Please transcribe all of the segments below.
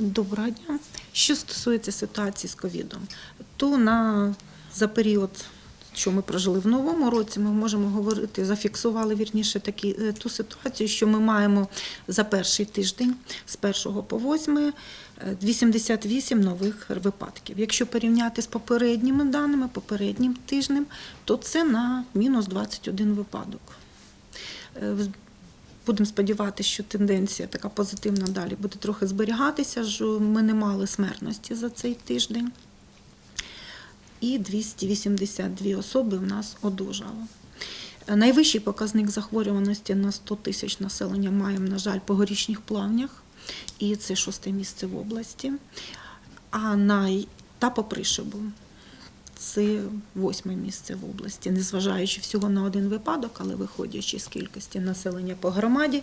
Доброго дня. Що стосується ситуації з ковідом, то на за період, що ми прожили в новому році, ми можемо говорити, зафіксували вірніше такі е, ту ситуацію, що ми маємо за перший тиждень з 1 по 8 е, 88 нових випадків. Якщо порівняти з попередніми даними, попереднім тижнем, то це на мінус 21 випадок. Будемо сподіватися, що тенденція така позитивна далі буде трохи зберігатися. що Ми не мали смертності за цей тиждень. І 282 особи в нас одужало. Найвищий показник захворюваності на 100 тисяч населення маємо, на жаль, по горішніх плавнях, і це шосте місце в області. А най... та по пришибу це восьме місце в області, незважаючи всього на один випадок, але виходячи з кількості населення по громаді.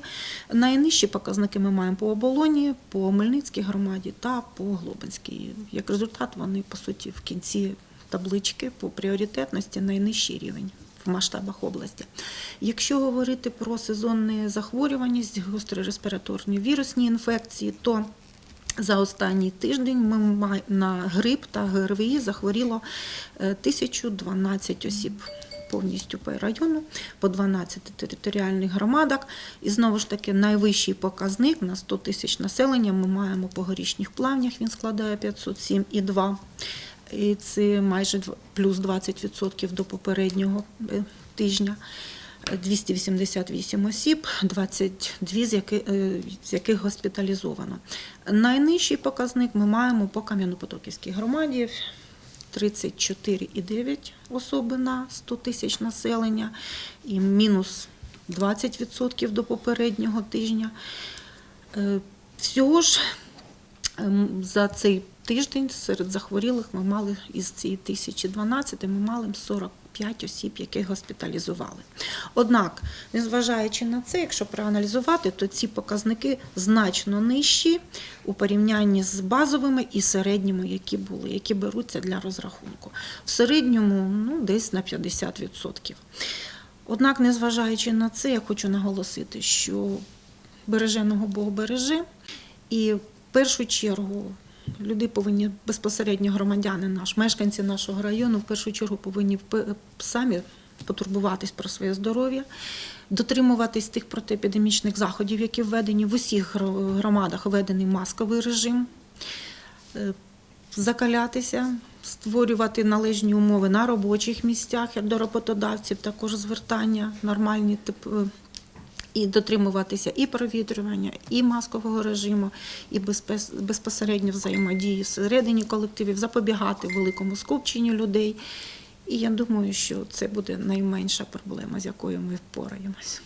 Найнижчі показники ми маємо по оболоні, по Мельницькій громаді та по Глобинській. Як результат, вони по суті в кінці таблички по пріоритетності найнижчий рівень. В масштабах області. Якщо говорити про сезонні захворюваність, гострі респіраторні вірусні інфекції, то за останній тиждень ми на грип та ГРВІ захворіло е, 1012 осіб повністю по району, по 12 територіальних громадах. І знову ж таки найвищий показник на 100 тисяч населення ми маємо по горішніх плавнях, він складає 507,2. І це майже плюс 20% до попереднього е, тижня. 288 осіб, 22 з яких, з яких госпіталізовано. Найнижчий показник ми маємо по Кам'янопотоківській громаді 34,9 особи на 100 тисяч населення і мінус 20% до попереднього тижня. Е, Всього ж ем, за цей тиждень серед захворілих ми мали із цієї 1012 ми мали 45 осіб, яких госпіталізували. Однак, незважаючи на це, якщо проаналізувати, то ці показники значно нижчі у порівнянні з базовими і середніми, які були, які беруться для розрахунку. В середньому ну, десь на 50%. Однак, незважаючи на це, я хочу наголосити, що береженого Бог береже, і в першу чергу люди повинні безпосередньо громадяни наш, мешканці нашого району, в першу чергу повинні самі потурбуватись про своє здоров'я, дотримуватись тих протиепідемічних заходів, які введені в усіх громадах, введений масковий режим. Е, закалятися, створювати належні умови на робочих місцях до роботодавців, також звертання нормальні І дотримуватися і провітрювання, і маскового режиму, і безпосередньо взаємодії всередині колективів, запобігати великому скупченню людей. І я думаю, що це буде найменша проблема, з якою ми впораємось.